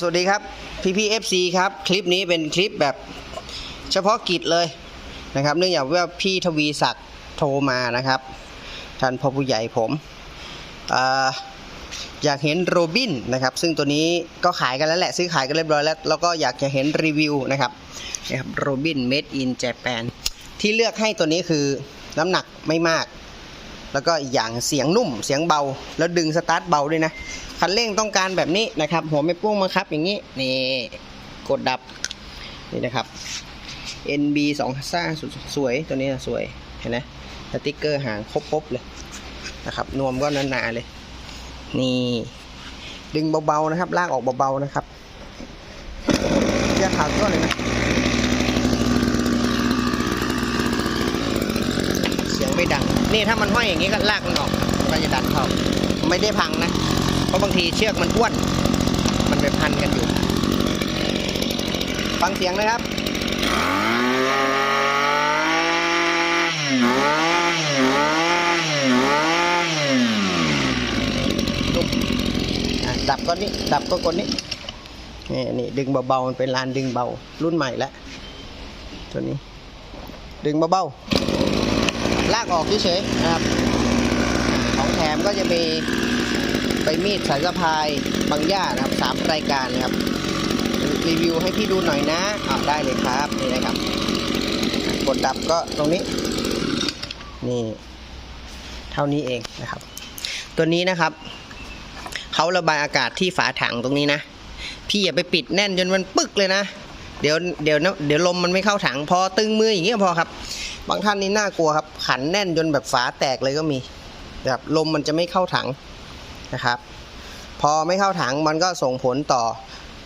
สวัสดีครับพี่พีเอฟซีครับ คลิปนี้เป็นคลิปแบบเฉพาะกิจเลยนะครับ เนื่องจากว่าพี่ทวีศักดิ์โทรมานะครับท่านพ่อผู้ใหญ่ผมออยากเห็นโรบินนะครับ ซึ่งตัวนี้ก็ขายกันแล้วแหละ ซื้อขายกันเรียบร้อยแล้ว แล้วก็อยากจะเห็นรีวิวนะครับนะครับโรบิน made in Japan ที่เลือกให้ตัวนี้คือน้ำหนักไม่มาก แล้วก็อีกอย่างเสียงนุ่มเสียงเบา แล้วดึงสตาร์ทเบาด้วยนะ คันเร่งต้องการแบบนี้นะครับ หัวไม่ป้วงมาครับอย่างนี้นี่กดดับนี่นะครับ NB 2ซ่าสุดสวยตัวนี้สวยเห็นไหมสติ๊กเกอร์หางครบบเลยนะครับนวมก็หนาๆเลย นี่ดึงเบาๆนะครับ ลากออกเบาๆนะครับอย่าขาดก็เลยนะ เสียงไม่ดัง นี่ถ้ามันห้อยอย่างนี้ก็ลากมันออกก็จะดันเข้าไม่ได้พังนะ เพราะบางทีเชือกมันอ้วน มันไปพันกันอยู่ ฟังเสียงนะครับดับก็นี้ ดับก็กดนี้นี่นี่ดึงเบาๆมันเป็นลานดึงเบารุ่นใหม่แล้วตัวนี้ ดึงเบาๆ ลากออกเฉยๆนะครับ ของแถมก็จะมีใบมีดสายสะพายบางย่านะครับสามรายการนะครับ รีวิวให้พี่ดูหน่อยนะอ่าได้เลยครับนี่นะครับกดดับก็ตรงนี้ นี่ เท่านี้เองนะครับ ตัวนี้นะครับเขาระบายอากาศที่ฝาถังตรงนี้นะ พี่อย่าไปปิดแน่นจนมันปึกเลยนะ เดี๋ยวเดี๋ยวเดี๋ยวลมมันไม่เข้าถัง พอตึงมืออย่างเงี้ยพอครับ บางท่านนี่น่ากลัวครับ ขันแน่นจนแบบฝาแตกเลยก็มีแบบลมมันจะไม่เข้าถังนะครับ พอไม่เข้าถังมันก็ส่งผลต่อ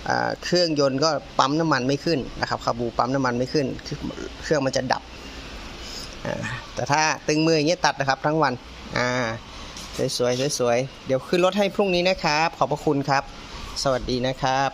อเครื่องยนต์ก็ปั๊มน้ำมันไม่ขึ้นนะครับคาบูปั๊มน้ำมันไม่ขึ้น เครื่องมันจะดับ แต่ถ้าตึงมืออย่างเงี้ยตัดนะครับทั้งวันอ่าสวยๆสวยๆเดี๋ยวขึ้นรถให้พรุ่งนี้นะครับ ขอบพระคุณครับ สวัสดีนะครับ